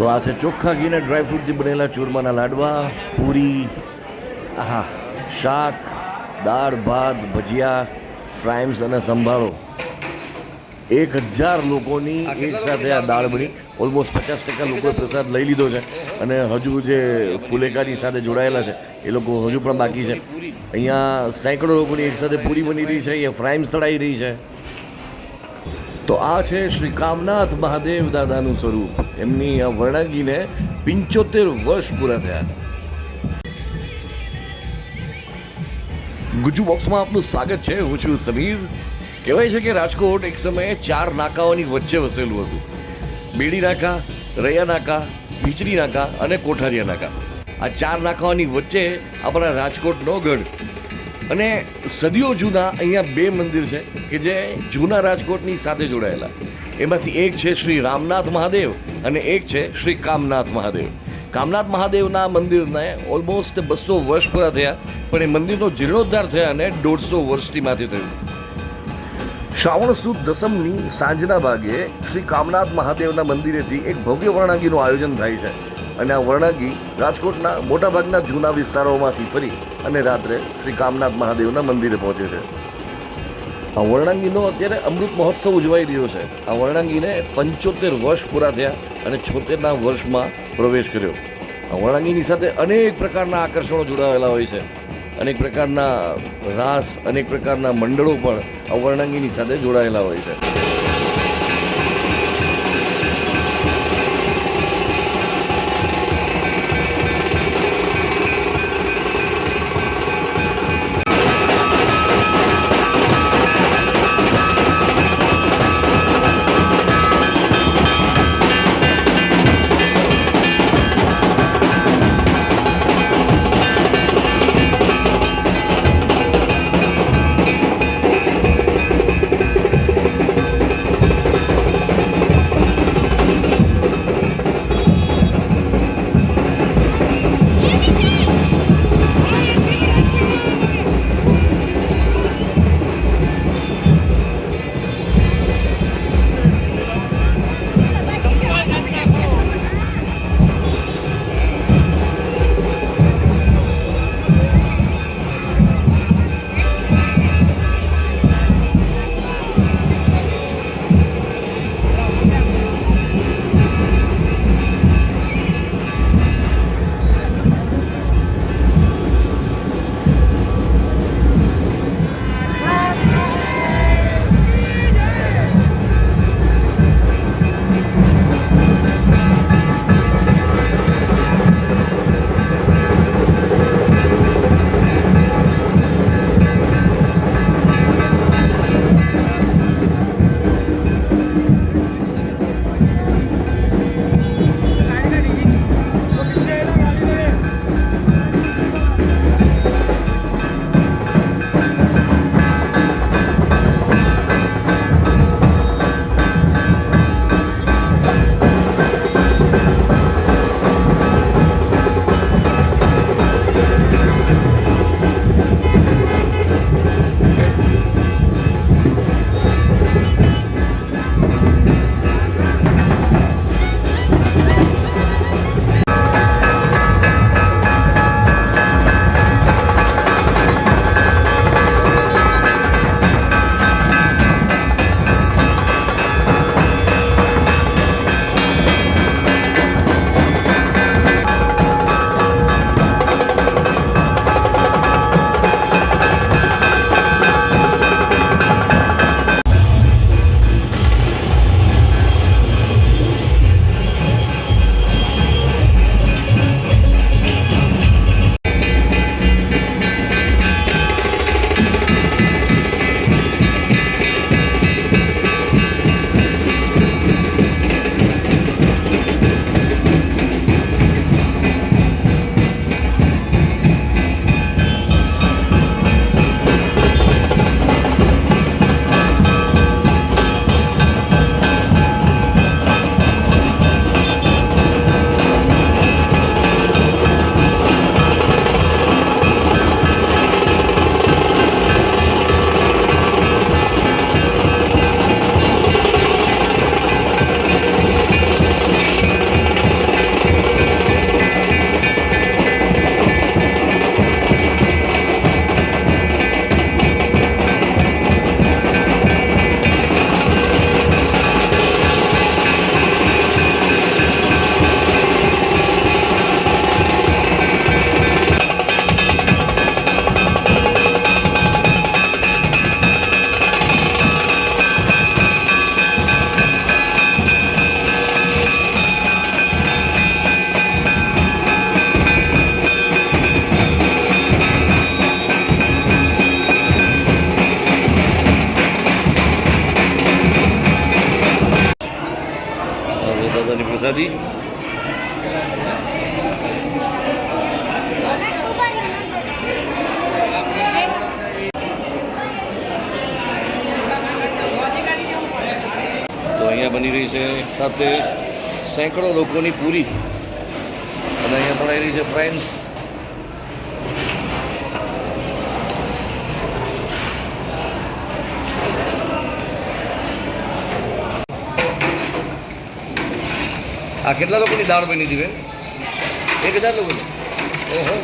તો આ છે ચોખ્ખા ઘીને ડ્રાયફ્રૂટથી બનેલા ચૂરમાના લાડવા પૂરી આહા શાક દાળ ભાત ભજીયા ફ્રાઈમ્સ અને સંભાળો એક હજાર લોકોની એક સાથે આ દાળ બની. ઓલમોસ્ટ પચાસ ટકા લોકોએ પ્રસાદ લઈ લીધો છે અને હજુ જે ફુલેકાની સાથે જોડાયેલા છે એ લોકો હજુ પણ બાકી છે. અહીંયા સેંકડો લોકોની એક સાથે પૂરી બની રહી છે અહીંયા ફ્રાઈમ્સ તળાઈ રહી છે. તો આ છે શ્રી કામનાથ મહાદેવ દાદાનું સ્વરૂપ. એમની આ વર્ણાગીને પંચોતેર વર્ષ પૂરા થયા. ગુજુ બોક્સમાં આપનું સ્વાગત છે. હું છું સમીર. કહેવાય છે કે રાજકોટ એક સમયે ચાર નાકાઓની વચ્ચે વસેલું હતું. બેડી નાકા, રૈયા નાકા ભીચરી નાકા અને કોઠારિયા નાકા. આ ચાર નાકાઓની વચ્ચે આપણા રાજકોટનો ગઢ અને સદીઓ જૂના અહીંયા બે મંદિર છે કે જે જૂના રાજકોટની સાથે જોડાયેલા. એમાંથી એક છે શ્રી રામનાથ મહાદેવ અને એક છે શ્રી કામનાથ મહાદેવ. કામનાથ મહાદેવના મંદિરને ઓલમોસ્ટ બસો વર્ષ પૂરા થયા, પણ એ મંદિરનો જીર્ણોદ્ધાર થયા અને દોઢસો વર્ષથી માથે થયું. શ્રાવણ સુદ દસમની સાંજના ભાગે શ્રી કામનાથ મહાદેવના મંદિરેથી એક ભવ્ય વર્ણાગીનું આયોજન થાય છે. અને આ વર્ણાગી રાજકોટના મોટાભાગના જૂના વિસ્તારોમાંથી ફરી અને રાત્રે શ્રી કામનાથ મહાદેવના મંદિરે પહોંચે છે. આ વર્ણાંગીનો અત્યારે અમૃત મહોત્સવ ઉજવાઈ રહ્યો છે. આ વર્ણાંગીને પંચોતેર વર્ષ પૂરા થયા અને છોતેરના વર્ષમાં પ્રવેશ કર્યો. આ વર્ણાંગીની સાથે અનેક પ્રકારના આકર્ષણો જોડાયેલા હોય છે. અનેક પ્રકારના રાસ, અનેક પ્રકારના મંડળો પણ આ વર્ણાંગીની સાથે જોડાયેલા હોય છે. પ્રસાદી તો અહીંયા બની રહી છે સાથે સેંકડો લોકોની પૂરી. અને અહીંયા બનાવી રહી છે ફ્રેન્ડ્સ. આ કેટલા લોકોની દાળ બની હતી બેન? એક હજાર લોકોની? ઓહો.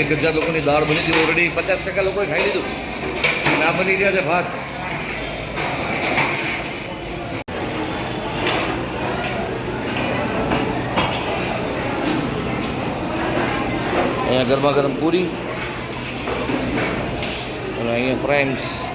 એક હજાર લોકોની દાળ બની હતી ઓલરેડી પચાસ ટકા લોકોએ ખાઈ લીધું. અને આ બની રહ્યા છે ભાત. અહીંયા ગરમા ગરમ પૂરી. અને અહીંયા ફ્રેન્ડ્સ